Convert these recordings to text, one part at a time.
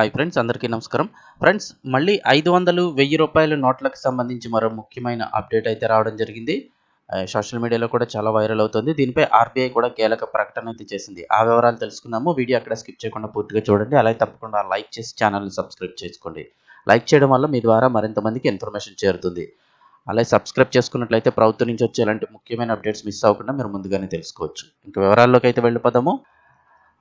Hi friends అందరికీ నమస్కారం. Friends మళ్ళీ ఐదు వందలు వెయ్యి రూపాయల నోట్లకు సంబంధించి మరో ముఖ్యమైన అప్డేట్ అయితే రావడం జరిగింది. సోషల్ మీడియాలో కూడా చాలా వైరల్ అవుతుంది. దీనిపై ఆర్బీఐ కూడా కీలక ప్రకటన అయితే చేసింది. ఆ వివరాలు తెలుసుకుందాము. వీడియో అక్కడ స్కిప్ చేయకుండా పూర్తిగా చూడండి. అలాగే తప్పకుండా లైక్ చేసి ఛానల్ని సబ్స్క్రైబ్ చేసుకోండి. లైక్ చేయడం వల్ల మీ ద్వారా మరింత మందికి ఇన్ఫర్మేషన్ చేరుతుంది. అలాగే సబ్స్క్రైబ్ చేసుకున్నట్లయితే ప్రభుత్వం నుంచి వచ్చే ఇలాంటి ముఖ్యమైన అప్డేట్స్ మిస్ అవ్వకుండా మీరు ముందుగానే తెలుసుకోవచ్చు. ఇంకా వివరాల్లోకి అయితే వెళ్ళిపోదాము.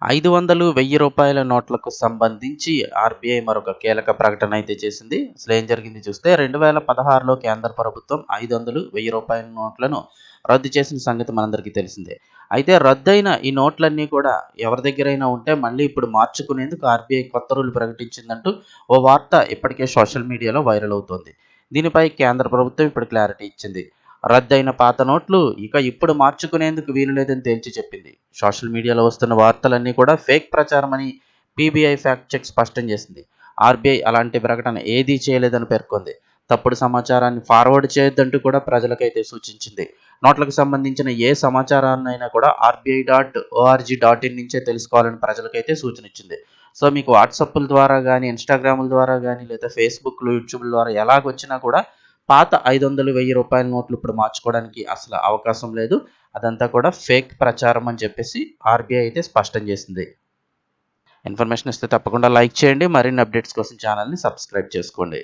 ఐదు వందలు వెయ్యి రూపాయల నోట్లకు సంబంధించి ఆర్బీఐ మరొక కీలక ప్రకటన అయితే చేసింది. అసలు ఏం జరిగింది చూస్తే రెండు వేల పదహారులో కేంద్ర ప్రభుత్వం ఐదు వందలు వెయ్యి రూపాయల నోట్లను రద్దు చేసిన సంగతి మనందరికీ తెలిసిందే. అయితే రద్దయిన ఈ నోట్లన్నీ కూడా ఎవరి దగ్గరైనా ఉంటే మళ్ళీ ఇప్పుడు మార్చుకునేందుకు ఆర్బీఐ కొత్త రూల్ ప్రకటించిందంటూ ఓ వార్త ఇప్పటికే సోషల్ మీడియాలో వైరల్ అవుతోంది. దీనిపై కేంద్ర ప్రభుత్వం ఇప్పుడు క్లారిటీ ఇచ్చింది. రద్దయిన పాత నోట్లు ఇక ఇప్పుడు మార్చుకునేందుకు వీలు లేదని తేల్చి చెప్పింది. సోషల్ మీడియాలో వస్తున్న వార్తలన్నీ కూడా ఫేక్ ప్రచారం అని పీబీఐ ఫ్యాక్ట్ చెక్ స్పష్టం చేసింది. ఆర్బీఐ అలాంటి ప్రకటన ఏదీ చేయలేదని పేర్కొంది. తప్పుడు సమాచారాన్ని ఫార్వర్డ్ చేయొద్దంటూ కూడా ప్రజలకైతే సూచించింది. నోట్లకు సంబంధించిన ఏ సమాచారాన్నైనా కూడా RBI dot ORG dot in నుంచే తెలుసుకోవాలని ప్రజలకైతే సూచన ఇచ్చింది. సో మీకు వాట్సాప్ల ద్వారా కానీ ఇన్స్టాగ్రాముల ద్వారా కానీ లేదా ఫేస్బుక్లు యూట్యూబ్ల ద్వారా ఎలాగొచ్చినా కూడా పాత ఐదు వందలు వెయ్యి రూపాయల నోట్లు ఇప్పుడు మార్చుకోవడానికి అసలు అవకాశం లేదు. అదంతా కూడా ఫేక్ ప్రచారం అని చెప్పేసి ఆర్బీఐ అయితే స్పష్టం చేసింది. ఇన్ఫర్మేషన్ ఇస్తే తప్పకుండా లైక్ చేయండి. మరిన్ని అప్డేట్స్ కోసం ఛానల్ని సబ్స్క్రైబ్ చేసుకోండి.